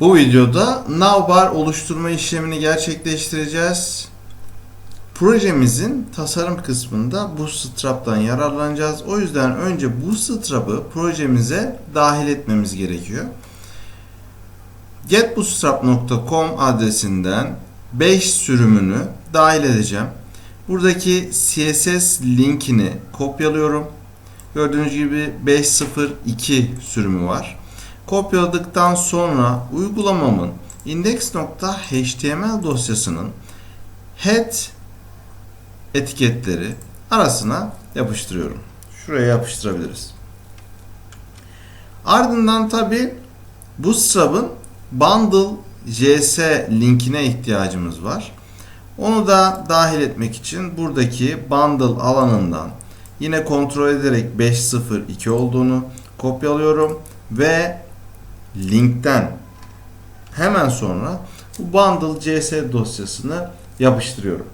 Bu videoda navbar oluşturma işlemini gerçekleştireceğiz. Projemizin tasarım kısmında Bootstrap'tan yararlanacağız. O yüzden önce Bootstrap'ı projemize dahil etmemiz gerekiyor. getbootstrap.com adresinden 5 sürümünü dahil edeceğim. Buradaki CSS linkini kopyalıyorum. Gördüğünüz gibi 502 sürümü var. Kopyaladıktan sonra uygulamamın index.html dosyasının head etiketleri arasına yapıştırıyorum. Şuraya yapıştırabiliriz. Ardından tabi Bootstrap'ın bundle js linkine ihtiyacımız var. Onu da dahil etmek için buradaki bundle alanından yine kontrol ederek 502 olduğunu kopyalıyorum ve linkten hemen sonra bu bundle cs dosyasını yapıştırıyorum.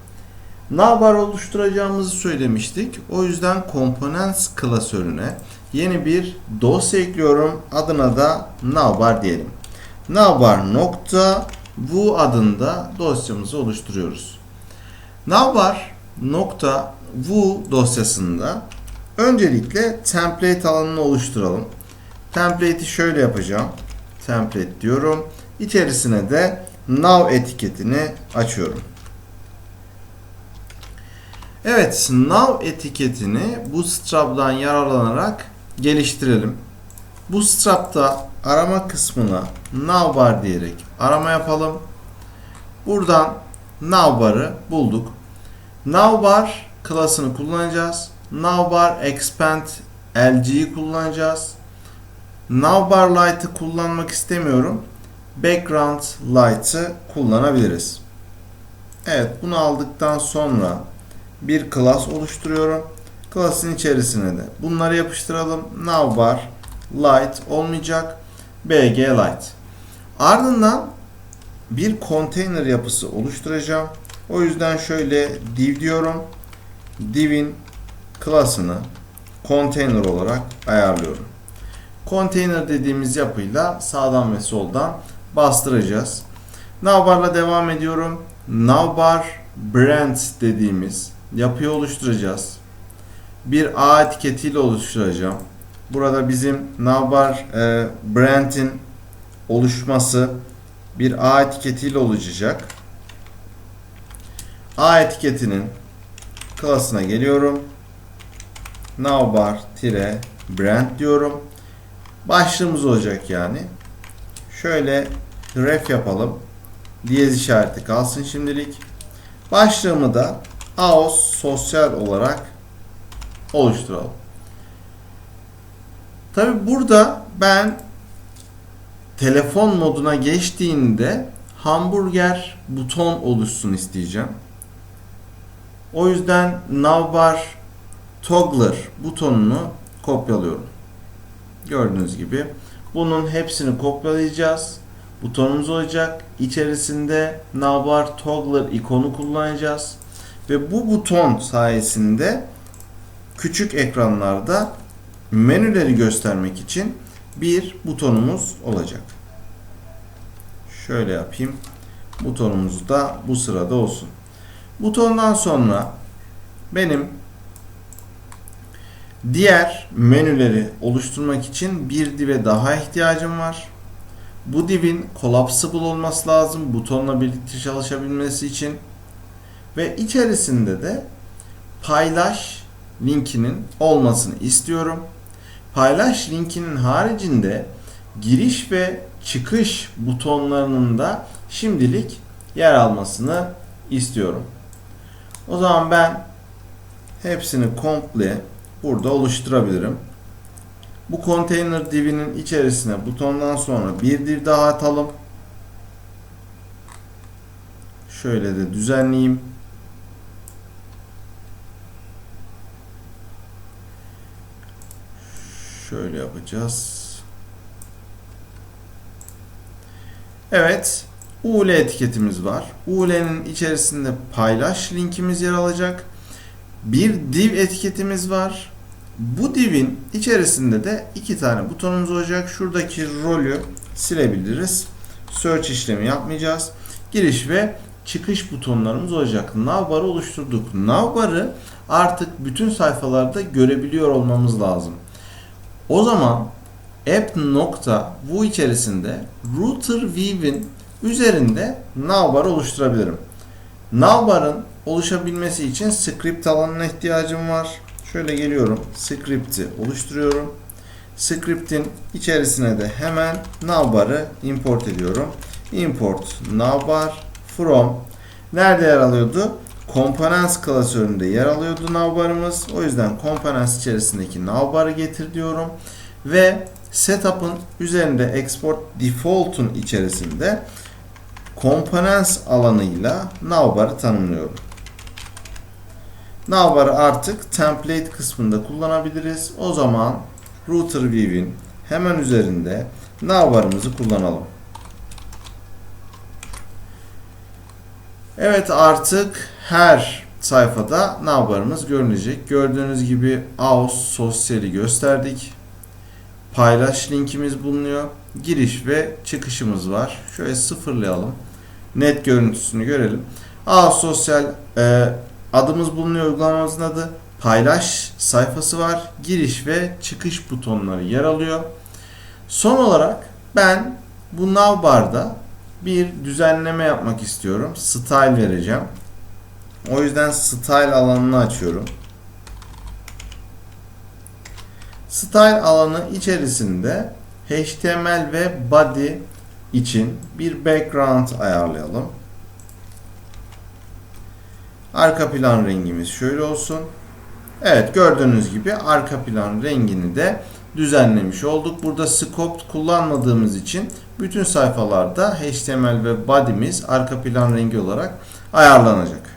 Navbar oluşturacağımızı söylemiştik. O yüzden components klasörüne yeni bir dosya ekliyorum. Adına da navbar diyelim. Navbar nokta bu adında dosyamızı oluşturuyoruz. Navbar nokta bu dosyasında öncelikle template alanını oluşturalım. Template'i şöyle yapacağım. Template diyorum. İçerisine de now etiketini açıyorum. Evet, now etiketini Bootstrap'dan yararlanarak geliştirelim. Bootstrap'ta arama kısmına navbar diyerek arama yapalım. Buradan navbar'ı bulduk. Navbar klasını kullanacağız. Navbar expand LG'yi kullanacağız. Navbar Light'ı kullanmak istemiyorum. Background Light'ı kullanabiliriz. Evet bunu aldıktan sonra bir class oluşturuyorum. Class'ın içerisine de bunları yapıştıralım. Navbar Light olmayacak. BG Light. Ardından bir container yapısı oluşturacağım. O yüzden şöyle div diyorum. Div'in class'ını container olarak ayarlıyorum. Container dediğimiz yapıyla sağdan ve soldan bastıracağız. Navbar'la devam ediyorum. Navbar brand dediğimiz yapıyı oluşturacağız. Bir A etiketiyle oluşturacağım. Burada bizim Navbar e, brand'in oluşması bir A etiketiyle oluşacak. A etiketinin klasına geliyorum. Navbar-brand diyorum. Başlığımız olacak yani. Şöyle ref yapalım. Diyez işareti kalsın şimdilik. Başlığımı da AOS sosyal olarak oluşturalım. Tabi burada ben telefon moduna geçtiğinde hamburger buton oluşsun isteyeceğim. O yüzden navbar toggler butonunu kopyalıyorum. Gördüğünüz gibi bunun hepsini kopyalayacağız. Butonumuz olacak. İçerisinde navbar toggler ikonu kullanacağız. Ve bu buton sayesinde küçük ekranlarda menüleri göstermek için bir butonumuz olacak. Şöyle yapayım. Butonumuz da bu sırada olsun. Butondan sonra benim diğer menüleri oluşturmak için bir dive daha ihtiyacım var. Bu divin collapsible olması lazım butonla birlikte çalışabilmesi için ve içerisinde de paylaş linkinin olmasını istiyorum. Paylaş linkinin haricinde giriş ve çıkış butonlarının da şimdilik yer almasını istiyorum. O zaman ben hepsini komple burada oluşturabilirim. Bu container divinin içerisine butondan sonra bir div daha atalım. Şöyle de düzenleyeyim. Şöyle yapacağız. Evet. UL etiketimiz var. UL'nin içerisinde paylaş linkimiz yer alacak. Bir div etiketimiz var. Bu divin içerisinde de iki tane butonumuz olacak. Şuradaki rolü silebiliriz. search işlemi yapmayacağız. Giriş ve çıkış butonlarımız olacak. Navbar'ı oluşturduk. Navbar'ı artık bütün sayfalarda görebiliyor olmamız lazım. O zaman app nokta bu içerisinde router view'in üzerinde navbar oluşturabilirim. Navbar'ın oluşabilmesi için script alanına ihtiyacım var. Şöyle geliyorum. Script'i oluşturuyorum. Script'in içerisine de hemen navbar'ı import ediyorum. Import navbar from nerede yer alıyordu? Components klasöründe yer alıyordu navbarımız. O yüzden components içerisindeki navbar'ı getir diyorum. Ve setup'ın üzerinde export default'un içerisinde components alanıyla navbar'ı tanımlıyorum. Navbar'ı artık template kısmında kullanabiliriz. O zaman router view'in hemen üzerinde navbar'ımızı kullanalım. Evet artık her sayfada navbarımız görünecek. Gördüğünüz gibi AUS sosyali gösterdik. Paylaş linkimiz bulunuyor. Giriş ve çıkışımız var. Şöyle sıfırlayalım. Net görüntüsünü görelim. AUS sosyal e, adımız bulunuyor uygulamamızın adı. Paylaş sayfası var. Giriş ve çıkış butonları yer alıyor. Son olarak ben bu navbarda bir düzenleme yapmak istiyorum. Style vereceğim. O yüzden style alanını açıyorum. Style alanı içerisinde HTML ve body için bir background ayarlayalım. Arka plan rengimiz şöyle olsun. Evet gördüğünüz gibi arka plan rengini de düzenlemiş olduk. Burada scope kullanmadığımız için bütün sayfalarda HTML ve body'miz arka plan rengi olarak ayarlanacak.